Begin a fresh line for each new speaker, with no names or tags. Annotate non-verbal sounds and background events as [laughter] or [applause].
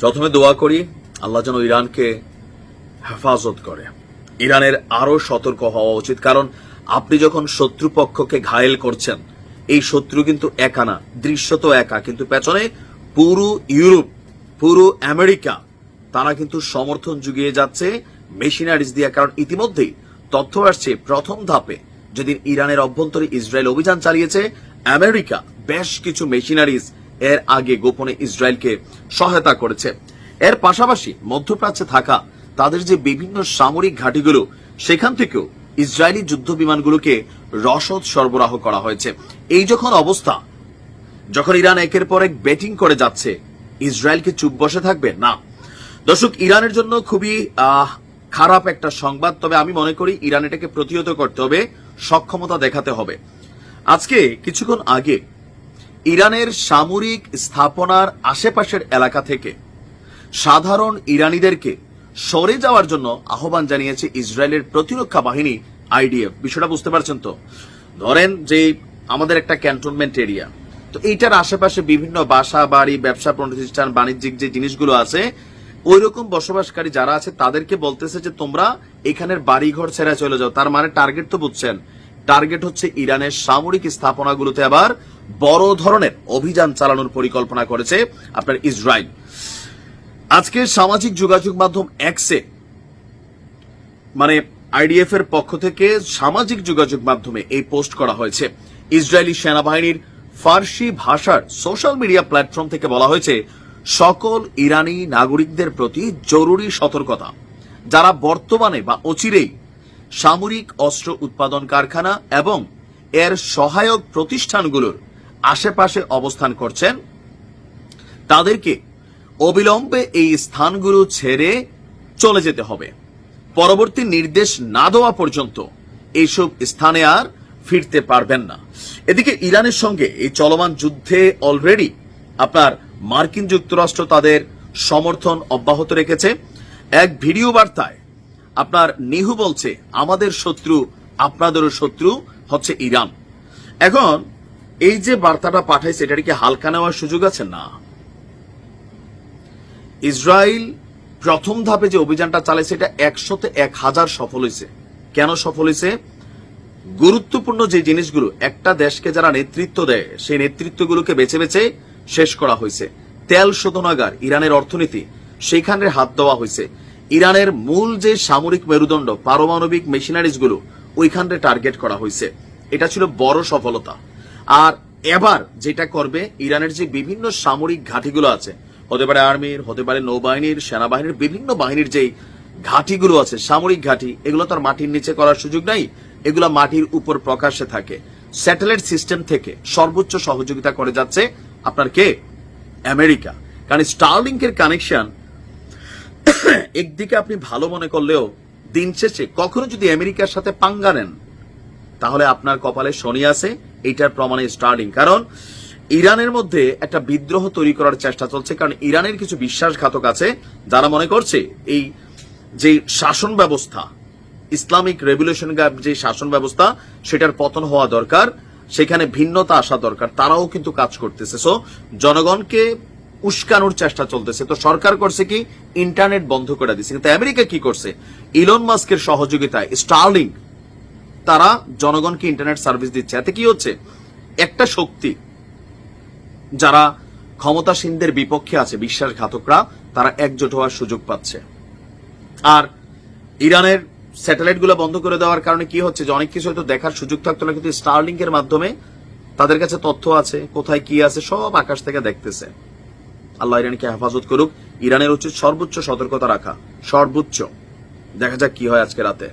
প্রথমে দোয়া করি, আল্লাহ যেন ইরানকে হেফাজত করে। ইরানের আরও সতর্ক হওয়া উচিত, কারণ আপনি যখন শত্রুপক্ষকে ঘায়েল করছেন, এই শত্রু কিন্তু একা না দৃশ্যত একা, কিন্তু পেছনে পুরো ইউরোপ, পুরো আমেরিকা, তারা কিন্তু সমর্থন জুগিয়ে যাচ্ছে মেশিনারিজ দিয়ে, কারণ ইতিমধ্যেই তথ্য আসছে প্রথম ধাপে, যেদিন ইরানের অভ্যন্তরে ইসরায়েল অভিযান চালিয়েছে, আমেরিকা বেশ কিছু মেশিনারিজ এর আগে গোপনে ইসরায়েলকে সহায়তা করেছে। এর পাশাপাশি মধ্যপ্রাচ্যে থাকা তাদের যে বিভিন্ন সামরিক ঘাঁটিগুলো, সেখান থেকেও ইসরায়েলি যুদ্ধ বিমানগুলোকে রসদ সরবরাহ করা হয়েছে। এই যখন অবস্থা, যখন ইরান একের পর এক ব্যাটিং করে যাচ্ছে ইসরায়েলকে চুপ বসে থাকবে? না। দর্শক, ইরানের জন্য খুবই খারাপ একটা সংবাদ, তবে আমি মনে করি ইরান এটাকে প্রতিহত করতে হবে, সক্ষমতা দেখাতে হবে। আজকে কিছুক্ষণ আগে ইরানের সামরিক স্থাপনার আশেপাশের এলাকা থেকে সাধারণ ইরানিদেরকে সরে যাওয়ার জন্য আহ্বান জানিয়েছে ইসরায়েলের প্রতিরক্ষা বাহিনী, আইডিএফ। বিষয়টা বুঝতে পারছেন তো? ধরেন যে আমাদের একটা ক্যান্টনমেন্ট এরিয়া। তো এইটার আশেপাশে বিভিন্ন বাসা, বাড়ি, ব্যবসা, প্রতিষ্ঠান, বাণিজ্যিক যে জিনিসগুলো আছে ওই রকম বসবাসকারী যারা আছে, তাদেরকে বলতেছে যে তোমরা এখানের বাড়িঘর ছেড়ে চলে যাও। তার মানে টার্গেট তো বুঝছেন। টার্গেট হচ্ছে ইরানের সামরিক স্থাপনাগুলোতে আবার বড় ধরনের অভিযান চালানোর পরিকল্পনা করেছে আপনার ইসরায়েল। আজকে সামাজিক যোগাযোগ মাধ্যম এক্সে মানে আইডিএফ এর পক্ষ থেকে সামাজিক যোগাযোগ মাধ্যমে এই পোস্ট করা হয়েছে। ইসরায়েলি সেনাবাহিনীর ফার্সি ভাষার সোশ্যাল মিডিয়া প্ল্যাটফর্ম থেকে বলা হয়েছে, সকল ইরানি নাগরিকদের প্রতি জরুরি সতর্কতা। যারা বর্তমানে বা অচিরেই সামরিক অস্ত্র উৎপাদন কারখানা এবং এর সহায়ক প্রতিষ্ঠানগুলোর আশেপাশে অবস্থান করছেন, তাদেরকে অবিলম্বে এই স্থানগুলো ছেড়ে চলে যেতে হবে। পরবর্তী নির্দেশ না দেওয়া পর্যন্ত এইসব স্থানে আর ফিরতে পারবেন না। এদিকে ইরানের সঙ্গে এই চলমান যুদ্ধে অলরেডি আপনার মার্কিন যুক্তরাষ্ট্র তাদের সমর্থন অব্যাহত রেখেছে। এক ভিডিও বার্তায় আপনার নিহু বলছে, আমাদের শত্রু আপনাদেরও শত্রু হচ্ছে ইরান। এখন এই যে বার্তাটা পাঠাইছে এটার কি হালকা নেওয়ার সুযোগ আছে? না। ইসরায়েল প্রথম ধাপে যে অভিযানটা চালাইছে, এটা একশোতে এক হাজার সফল হয়েছে কেন সফল হয়েছে গুরুত্বপূর্ণ যে জিনিসগুলো, একটা দেশকে যারা নেতৃত্ব দেয়, সেই নেতৃত্বগুলোকে বেছে বেছে শেষ করা হয়েছে তেল শোধনাগার, ইরানের অর্থনীতি সেইখানে হাত দেওয়া হয়েছে ইরানের মূল যে সামরিক মেরুদণ্ড, পারমাণবিক মেশিনারিজগুলো ওইখানে টার্গেট করা হয়েছে এটা ছিল বড় সফলতা। আর এবার যেটা করবে ইরানের যে বিভিন্ন সামরিক ঘাঁটিগুলো আছে, হতে পারে আর্মির, হতে পারে নৌবাহিনীর, সেনাবাহিনীর, বিভিন্ন বাহিনীর যেই ঘাঁটিগুলো আছে, সামরিক ঘাঁটি, এগুলো তার মাটির নিচে করার সুযোগ নাই, এগুলো মাটির উপর প্রকাশ্যে থাকে। স্যাটেলাইট সিস্টেম থেকে সর্বোচ্চ সহযোগিতা করে যাচ্ছে আপনার কে? আমেরিকা। কারণ স্টারলিংকের কানেকশন [coughs] একদিকে আপনি ভালো মনে করলেও দিন শেষে কখনো যদি আমেরিকার সাথে পাঙ্গা নেন তাহলে আপনার কপালে শনি আছে, এইটার প্রমাণে স্টার্লিং কারণ ইরানের মধ্যে একটা বিদ্রোহ তৈরি করার চেষ্টা চলছে, কারণ ইরানের কিছু বিশ্বাসঘাতক আছে, যারা মনে করছে এই যে শাসন ব্যবস্থা, ইসলামিক রেভলিউশন যে শাসন ব্যবস্থা, সেটার পতন হওয়া দরকার, সেখানে ভিন্নতা আসা দরকার, তারাও কিন্তু কাজ করতেছে। সো জনগণকে উস্কানোর চেষ্টা চলতেছে। তো সরকার করছে কি? ইন্টারনেট বন্ধ করে দিচ্ছে। কিন্তু আমেরিকা কি করছে? ইলন মাস্কের সহযোগিতায় স্টার্লিং তারা জনগণকে ইন্টারনেট সার্ভিস দিচ্ছে। এতে কি হচ্ছে? একটা শক্তি যারা ক্ষমতাসীনদের বিপক্ষে আছে, বিশ্বাসঘাতকরা, তারা একজোট হওয়ার সুযোগ পাচ্ছে। আর ইরানের স্যাটেলাইটগুলো বন্ধ করে দেওয়ার কারণে কি হচ্ছে যে অনেক কিছু হয়তো দেখার সুযোগ থাকতো না, কিন্তু স্টারলিংক এর মাধ্যমে তাদের কাছে তথ্য আছে, কোথায় কি আছে, সব আকাশ থেকে দেখতেছে। আল্লাহ ইরানকে হেফাজত করুক। ইরানের উচিত সর্বোচ্চ সতর্কতা রাখা। সর্বোচ্চ। দেখা যাক কি হয় আজকে রাতে।